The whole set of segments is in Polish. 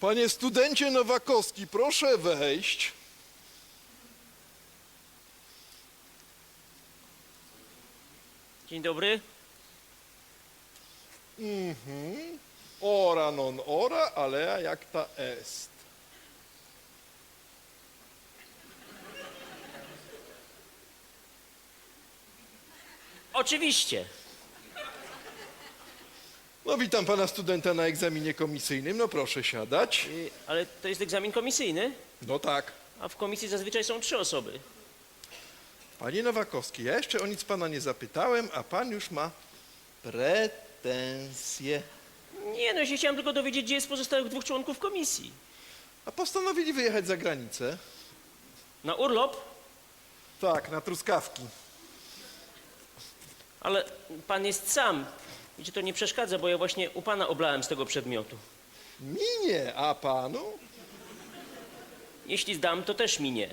Panie studencie Nowakowski, proszę wejść. Dzień dobry. Ora non ora, alea jacta est. Oczywiście. No witam pana studenta na egzaminie komisyjnym, no proszę siadać. Y, Ale to jest egzamin komisyjny, No tak. a w komisji zazwyczaj są trzy osoby. Panie Nowakowski, ja jeszcze o nic pana nie zapytałem, a pan już ma pretensje. Nie no, ja się chciałem tylko dowiedzieć, gdzie jest pozostałych dwóch członków komisji. A postanowili wyjechać za granicę? Na urlop, Tak, na truskawki. ale pan jest sam. Wiecie, to nie przeszkadza, bo ja właśnie u pana oblałem z tego przedmiotu. Minie, a panu? Jeśli zdam, to też mi nie.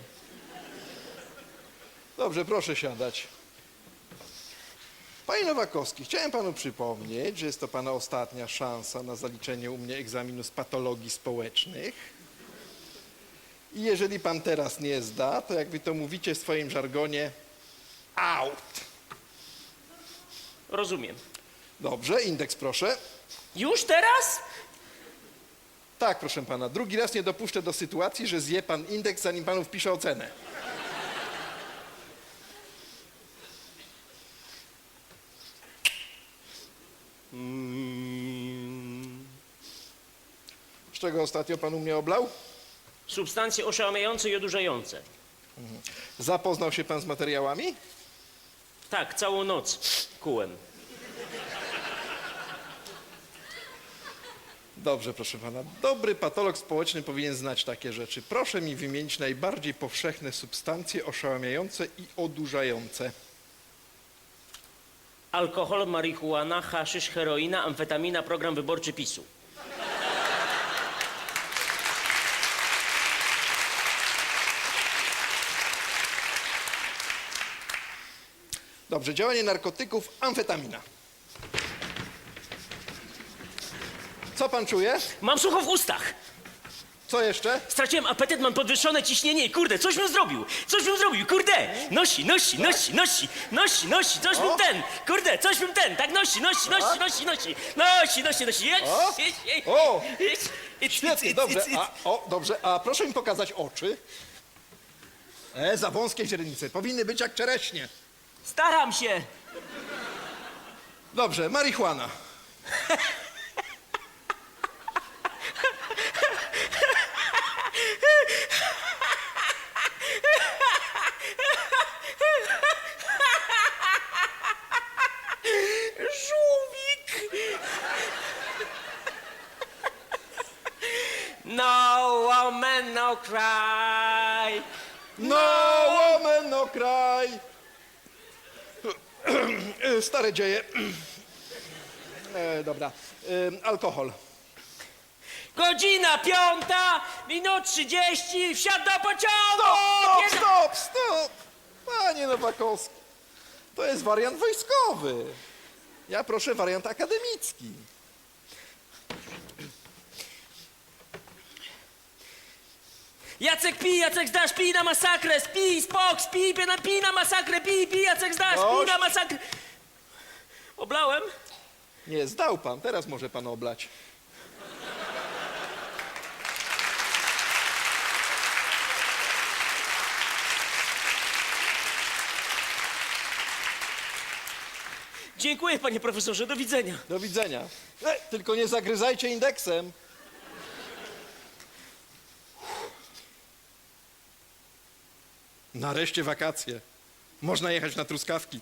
Dobrze, proszę siadać. Panie Nowakowski, chciałem panu przypomnieć, że jest to pana ostatnia szansa na zaliczenie u mnie egzaminu z patologii społecznych. I jeżeli pan teraz nie zda, to jak wy to mówicie w swoim żargonie, out. Rozumiem. Dobrze, indeks proszę. Już teraz? Tak, proszę pana, drugi raz nie dopuszczę do sytuacji, że zje pan indeks, zanim panu wpiszę ocenę. Mm, Z czego ostatnio pan u mnie oblał? substancje oszałamiające i odurzające. Zapoznał się pan z materiałami? Tak, całą noc kułem. Dobrze, proszę pana. Dobry patolog społeczny powinien znać takie rzeczy. Proszę mi wymienić najbardziej powszechne substancje oszałamiające i odurzające. Alkohol, marihuana, haszysz, heroina, amfetamina, program wyborczy PiSu. Dobrze, działanie narkotyków, amfetamina. Co pan czuje? Mam sucho w ustach. Co jeszcze? Straciłem apetyt, mam podwyższone ciśnienie i kurde, coś bym zrobił, coś bym zrobił, kurde! Nosi, nosi, nosi, nosi, nosi, nosi, coś bym O. ten, kurde, coś bym ten, tak nosi, nosi, nosi, nosi, nosi, nosi, nosi, nosi, jedź, O. jedź, jedź, O. jedź, jedź, Świetnie, jedź, dobrze. jedź, jedź. A, o, dobrze. A proszę mi pokazać oczy. E, za wąskie źrenice. Powinny być jak czereśnie. Staram się. Dobrze, marihuana. Żółwik. No woman, no cry. No, woman, no kraj. Stare dzieje. E, dobra. E, alkohol. Godzina piąta, minut trzydzieści, wsiadł do pociągu! Stop, Pier- stop, stop! Panie Nowakowski, to jest wariant wojskowy. Ja proszę wariant akademicki. Jacek pij, Jacek zdasz, pij na masakrę, spij, spok, spij, pij na, pij na masakrę, pij, pij, Jacek zdasz, pij na masakrę. Oblałem? Nie, zdał pan, teraz może pan oblać. Dziękuję, panie profesorze, do widzenia. Do widzenia. E, tylko nie zagryzajcie indeksem. Nareszcie wakacje. Można jechać na truskawki.